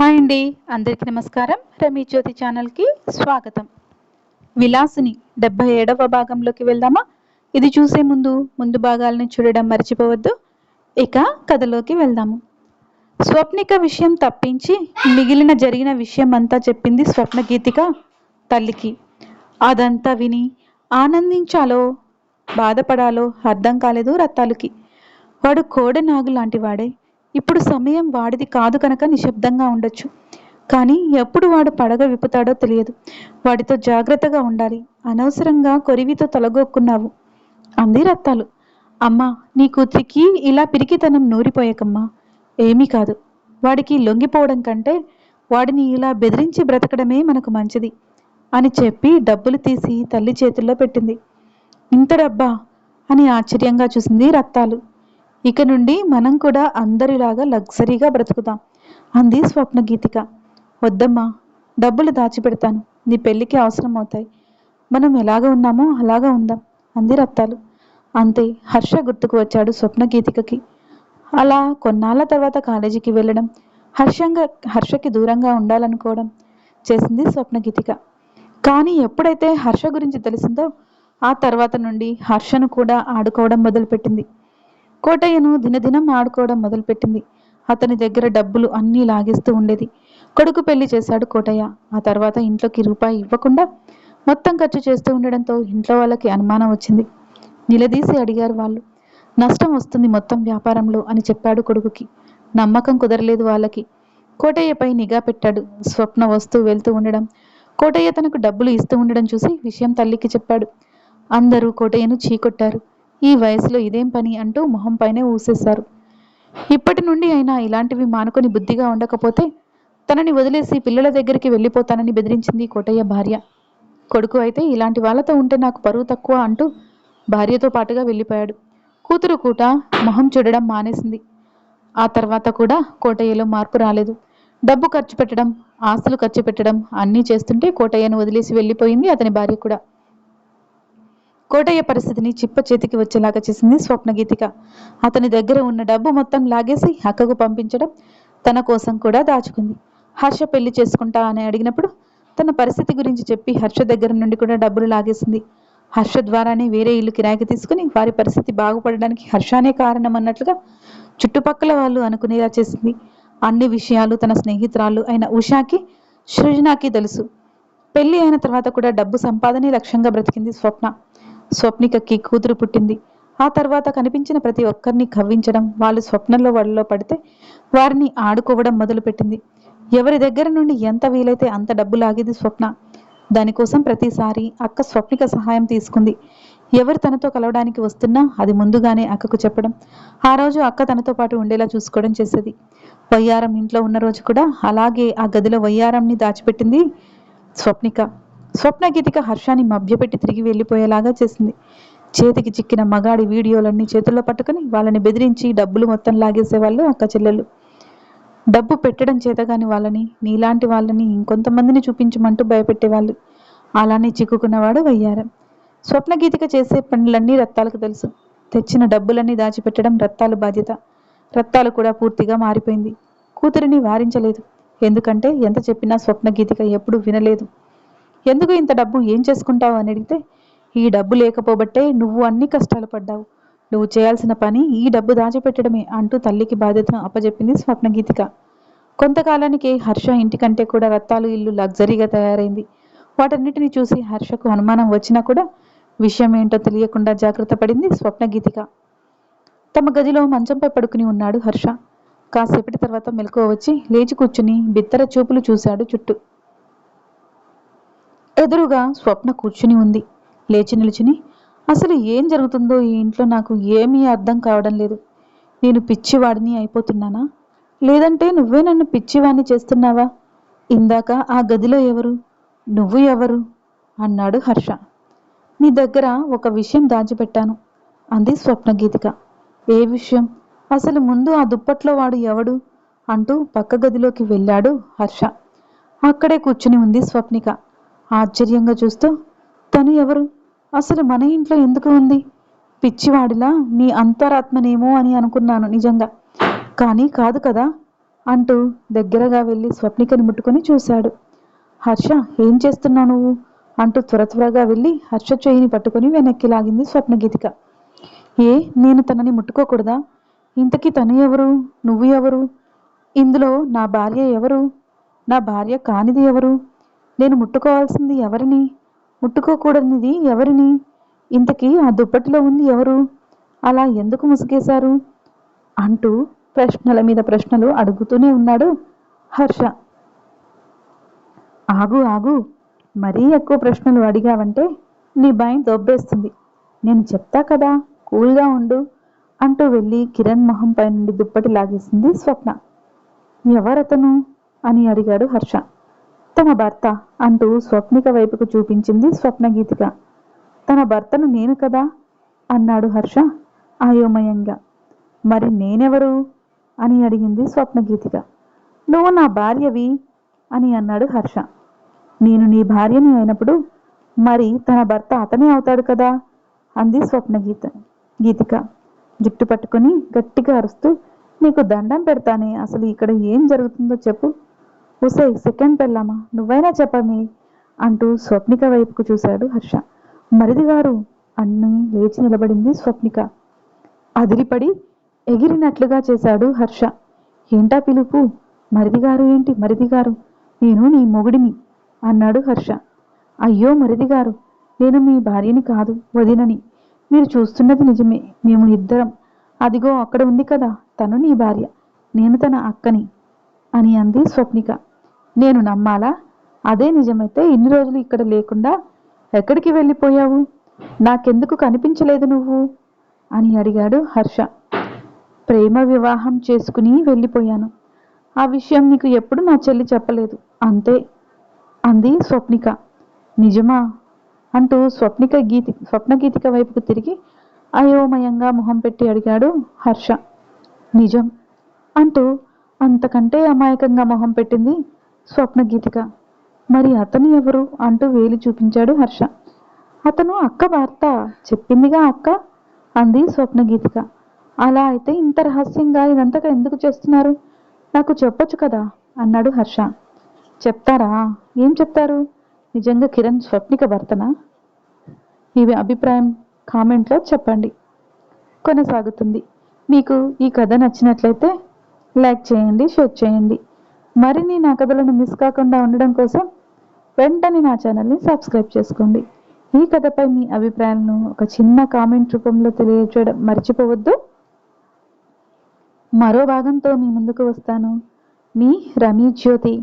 Hi అండి అందరికీ నమస్కారం. రమీ జ్యోతి ఛానల్కి స్వాగతం. విలాసిని డెబ్బై ఏడవ భాగంలోకి వెళ్దామా? ఇది చూసే ముందు ముందు భాగాలను చూడడం మర్చిపోవద్దు. ఇక కథలోకి వెళ్దాము. స్వప్నిక విషయం తప్పించి మిగిలిన జరిగిన విషయం అంతా చెప్పింది స్వప్న గీతిక తల్లికి. అదంతా విని ఆనందించాలో బాధపడాలో అర్థం కాలేదు రత్తాలుకి. వాడు కోడెనాగు లాంటివాడే ఇప్పుడు సమయం వాడిది కాదు కనుక నిశ్శబ్దంగా ఉండొచ్చు. కానీ ఎప్పుడు వాడు పడగ విప్పుతాడో తెలియదు. వాడితో జాగ్రత్తగా ఉండాలి. అనవసరంగా కొరివితో తొలగొక్కున్నావు. అంది రత్తాలు. అమ్మా నీ కూతురికి ఇలా పిరికితనం నూరిపోయాకమ్మా. ఏమీ కాదు. వాడికి లొంగిపోవడం కంటే వాడిని ఇలా బెదిరించి బ్రతకడమే మనకు మంచిది అని చెప్పి డబ్బులు తీసి తల్లి చేతుల్లో పెట్టింది. ఇంత డబ్బా అని ఆశ్చర్యంగా చూసింది రత్తాలు. ఇక నుండి మనం కూడా అందరిలాగా లగ్జరీగా బ్రతుకుతాం అంది స్వప్న గీతిక వద్దమ్మా డబ్బులు దాచిపెడతాను నీ పెళ్ళికి అవసరం అవుతాయి మనం ఎలాగ ఉన్నామో అలాగా ఉందాం అంది రత్తాలు. అంతే హర్ష గుర్తుకు వచ్చాడు స్వప్న గీతికకి అలా కొన్నాళ్ళ తర్వాత కాలేజీకి వెళ్ళడం హర్షంగా హర్షకి దూరంగా ఉండాలనుకోవడం చేసింది స్వప్న గీతిక కానీ ఎప్పుడైతే హర్ష గురించి తెలిసిందో ఆ తర్వాత నుండి హర్షను కూడా ఆడుకోవడం మొదలుపెట్టింది. కోటయ్యను దినదినం ఆడుకోవడం మొదలుపెట్టింది. అతని దగ్గర డబ్బులు అన్నీ లాగేస్తూ ఉండేది. కొడుకు పెళ్ళి చేశాడు కోటయ్య. ఆ తర్వాత ఇంట్లోకి రూపాయి ఇవ్వకుండా మొత్తం ఖర్చు చేస్తూ ఉండడంతో ఇంట్లో వాళ్ళకి అనుమానం వచ్చింది. నిలదీసి అడిగారు వాళ్ళు. నష్టం వస్తుంది మొత్తం వ్యాపారంలో అని చెప్పాడు కొడుకుకి. నమ్మకం కుదరలేదు వాళ్ళకి. కోటయ్యపై నిఘా పెట్టాడు. స్వప్న వస్తూ వెళ్తూ ఉండడం. కోటయ్య తనకు డబ్బులు ఇస్తూ ఉండడం చూసి విషయం తల్లికి చెప్పాడు. అందరూ కోటయ్యను చీకొట్టారు. ఈ వయసులో ఇదేం పని అంటూ మొహం పైనే ఊసేశారు. ఇప్పటి నుండి అయినా ఇలాంటివి మానుకొని బుద్ధిగా ఉండకపోతే తనని వదిలేసి పిల్లల దగ్గరికి వెళ్ళిపోతానని బెదిరించింది కోటయ్య భార్య. కొడుకు అయితే ఇలాంటి వాళ్ళతో ఉంటే నాకు పరువు తక్కువ అంటూ భార్యతో పాటుగా వెళ్ళిపోయాడు. కూతురు కూట మొహం చూడడం మానేసింది. ఆ తర్వాత కూడా కోటయ్యలో మార్పు రాలేదు. డబ్బు ఖర్చు పెట్టడం ఆస్తులు ఖర్చు పెట్టడం అన్నీ చేస్తుంటే కోటయ్యను వదిలేసి వెళ్ళిపోయింది అతని భార్య కూడా. కోటయ్య పరిస్థితిని చిప్ప చేతికి వచ్చేలాగా చేసింది స్వప్నగీతిక. అతని దగ్గర ఉన్న డబ్బు మొత్తం లాగేసి అక్కకు పంపించడం తన కోసం కూడా దాచుకుంది. హర్ష పెళ్ళి చేసుకుంటా అని అడిగినప్పుడు తన పరిస్థితి గురించి చెప్పి హర్ష దగ్గర నుండి కూడా డబ్బులు లాగేసింది. హర్ష ద్వారానే వేరే ఇల్లు కిరాయికి తీసుకుని వారి పరిస్థితి బాగుపడడానికి హర్షానే కారణం అన్నట్లుగా చుట్టుపక్కల వాళ్ళు అనుకునేలా చేసింది. అన్ని విషయాలు తన స్నేహితురాలు అయిన ఉషాకి సృజనాకి తెలుసు. పెళ్ళి అయిన తర్వాత కూడా డబ్బు సంపాదనే లక్ష్యంగా బ్రతికింది స్వప్న. స్వప్నికకి కూతురు పుట్టింది. ఆ తర్వాత కనిపించిన ప్రతి ఒక్కరిని కవ్వించడం వాళ్ళు స్వప్నంలో వాళ్ళలో పడితే వారిని ఆడుకోవడం మొదలుపెట్టింది. ఎవరి దగ్గర నుండి ఎంత వీలైతే అంత డబ్బు లాగేది స్వప్న. దానికోసం ప్రతిసారి అక్క స్వప్నిక సహాయం తీసుకుంది. ఎవరు తనతో కలవడానికి వస్తున్నా అది ముందుగానే అక్కకు చెప్పడం. ఆ రోజు అక్క తనతో పాటు ఉండేలా చూసుకోవడం చేసేది. వయ్యారం ఇంట్లో ఉన్న రోజు కూడా అలాగే ఆ గదిలో వయ్యారంని దాచిపెట్టింది స్వప్నిక. స్వప్న గీతిక హర్షాన్ని మభ్యపెట్టి తిరిగి వెళ్ళిపోయేలాగా చేసింది. చేతికి చిక్కిన మగాడి వీడియోలన్నీ చేతుల్లో పట్టుకుని వాళ్ళని బెదిరించి డబ్బులు మొత్తం లాగేసేవాళ్ళు అక్క చెల్లెలు డబ్బు పెట్టడం చేతగాని వాళ్ళని నీలాంటి వాళ్ళని ఇంకొంతమందిని చూపించమంటూ భయపెట్టేవాళ్ళు. అలానే చిక్కుకున్నవాడు వయ్యారం. స్వప్న గీతిక చేసే పనులన్నీ రత్తాలకు తెలుసు. తెచ్చిన డబ్బులన్నీ దాచిపెట్టడం రత్తాలు బాధ్యత. రత్తాలు కూడా పూర్తిగా మారిపోయింది. కూతురిని వారించలేదు. ఎందుకంటే ఎంత చెప్పినా స్వప్న గీతిక ఎప్పుడూ వినలేదు. ఎందుకు ఇంత డబ్బు? ఏం చేసుకుంటావు? అని అడిగితే ఈ డబ్బు లేకపోబట్టే నువ్వు అన్ని కష్టాలు పడ్డావు. నువ్వు చేయాల్సిన పని ఈ డబ్బు దాచిపెట్టడమే అంటూ తల్లికి బాధ్యతను అప్పజెప్పింది స్వప్న గీతిక కొంతకాలానికి హర్ష ఇంటికంటే కూడా రత్తాలు ఇల్లు లగ్జరీగా తయారైంది. వాటన్నిటిని చూసి హర్షకు అనుమానం వచ్చినా కూడా విషయం ఏంటో తెలియకుండా జాగ్రత్త పడింది స్వప్న గీతిక తమ గదిలో మంచంపై పడుకుని ఉన్నాడు హర్ష. కాసేపటి తర్వాత మెలకువ వచ్చి లేచి కూర్చుని బిత్తర చూపులు చూశాడు చుట్టూ. ఎదురుగా స్వప్న కూర్చుని ఉంది. లేచి నిలిచిని అసలు ఏం జరుగుతుందో ఈ ఇంట్లో నాకు ఏమీ అర్థం కావడం లేదు. నేను పిచ్చివాడిని అయిపోతున్నానా? లేదంటే నువ్వే నన్ను పిచ్చివాడిని చేస్తున్నావా? ఇందాక ఆ గదిలో ఎవరు? నువ్వు ఎవరు? అన్నాడు హర్ష. నీ దగ్గర ఒక విషయం దాచిపెట్టాను అంది స్వప్న గీతిక. ఏ విషయం? అసలు ముందు ఆ దుప్పట్లో వాడు ఎవడు? అంటూ పక్క గదిలోకి వెళ్ళాడు హర్ష. అక్కడే కూర్చుని ఉంది స్వప్నిక. ఆశ్చర్యంగా చూస్తూ తను ఎవరు? అసలు మన ఇంట్లో ఎందుకు ఉంది? పిచ్చివాడిలా నీ అంతరాత్మనేమో అని అనుకున్నాను నిజంగా. కానీ కాదు కదా అంటూ దగ్గరగా వెళ్ళి స్వప్నికని ముట్టుకొని చూశాడు. హర్ష ఏం చేస్తున్నావు నువ్వు? అంటూ త్వర త్వరగా వెళ్ళి హర్ష చేయిని పట్టుకొని వెనక్కి లాగింది స్వప్నగీతిక. ఏ నేను తనని ముట్టుకోకూడదా? ఇంతకీ తను ఎవరు? నువ్వు ఎవరు? ఇందులో నా భార్య ఎవరు? నా భార్య కానిది ఎవరు? నేను ముట్టుకోవాల్సింది ఎవరిని? ముట్టుకోకూడనిది ఎవరిని? ఇంతకీ ఆ దుప్పటిలో ఉంది ఎవరు? అలా ఎందుకు ముసుగేశారు? అంటూ ప్రశ్నల మీద ప్రశ్నలు అడుగుతూనే ఉన్నాడు హర్ష. ఆగు ఆగు. మరీ ఎక్కువ ప్రశ్నలు అడిగావంటే నీ భయం దొబ్బేస్తుంది. నేను చెప్తా కదా కూల్గా ఉండు అంటూ వెళ్ళి కిరణ్ మొహంపై నుండి దుప్పటి లాగేసింది స్వప్న. ఎవరతను? అని అడిగాడు హర్ష. తన భర్త అంటూ స్వప్నిక వైపుకు చూపించింది స్వప్నగీతిక. తన భర్తను నేను కదా? అన్నాడు హర్ష అయోమయంగా. మరి నేనెవరు? అని అడిగింది స్వప్నగీతిక. నువ్వు నా భార్యవి? అని అన్నాడు హర్ష. నేను నీ భార్యని అయినప్పుడు మరి తన భర్త అతనే అవుతాడు కదా? అంది స్వప్నగీత గీతిక. జుట్టు పట్టుకుని గట్టిగా అరుస్తూ నీకు దండం పెడతానే అసలు ఇక్కడ ఏం జరుగుతుందో చెప్పు. ఉసే సెకండ్ పెళ్ళామా? నువ్వైనా చెప్పమే అంటూ స్వప్నిక వైపుకు చూశాడు హర్ష. మరిది గారు అన్ని లేచి నిలబడింది స్వప్నిక. అదిరిపడి ఎగిరినట్లుగా చేశాడు హర్ష. ఏంటా పిలుపు? మరిది గారు ఏంటి? మరిది గారు నేను నీ మొగుడిని అన్నాడు హర్ష. అయ్యో మరిది గారు నేను మీ భార్యని కాదు వదినని. మీరు చూస్తున్నది నిజమే. మేము ఇద్దరం. అదిగో అక్కడ ఉంది కదా తను నీ భార్య నేను తన అక్కని అని అంది స్వప్నిక. నేను నమ్మాలా? అదే నిజమైతే ఇన్ని రోజులు ఇక్కడ లేకుండా ఎక్కడికి వెళ్ళిపోయావు? నాకెందుకు కనిపించలేదు నువ్వు? అని అడిగాడు హర్ష. ప్రేమ వివాహం చేసుకుని వెళ్ళిపోయాను. ఆ విషయం నీకు ఎప్పుడు నా చెల్లి చెప్పలేదు. అంతే అంది స్వప్నిక. నిజమా? అంటూ స్వప్నిక గీతి స్వప్నగీతిక వైపుకు తిరిగి అయోమయంగా మొహం పెట్టి అడిగాడు హర్ష. నిజం అంటూ అంతకంటే అమాయకంగా మొహం పెట్టింది స్వప్నగీతిక మరి అతను ఎవరు అంటూ వేలి చూపించాడు హర్ష. అతను అక్క భర్త చెప్పిందిగా అక్క? అంది స్వప్నగీతిక. అలా అయితే ఇంత రహస్యంగా ఇదంతగా ఎందుకు చేస్తున్నారు? నాకు చెప్పొచ్చు కదా? అన్నాడు హర్ష. చెప్తారా? ఏం చెప్తారు? నిజంగా కిరణ్ స్వప్నిక భర్తనా మీ అభిప్రాయం కామెంట్లో చెప్పండి. కొనసాగుతుంది. మీకు ఈ కథ నచ్చినట్లయితే లైక్ చేయండి షేర్ చేయండి. మరిన్ని నా కథలను మిస్ కాకుండా ఉండడం కోసం వెంటనే నా ఛానల్ని సబ్స్క్రైబ్ చేసుకోండి. ఈ కథపై మీ అభిప్రాయాలను ఒక చిన్న కామెంట్ రూపంలో తెలియజేయడం మర్చిపోవద్దు. మరో భాగంతో మీ ముందుకు వస్తాను. మీ రమీ జ్యోతి.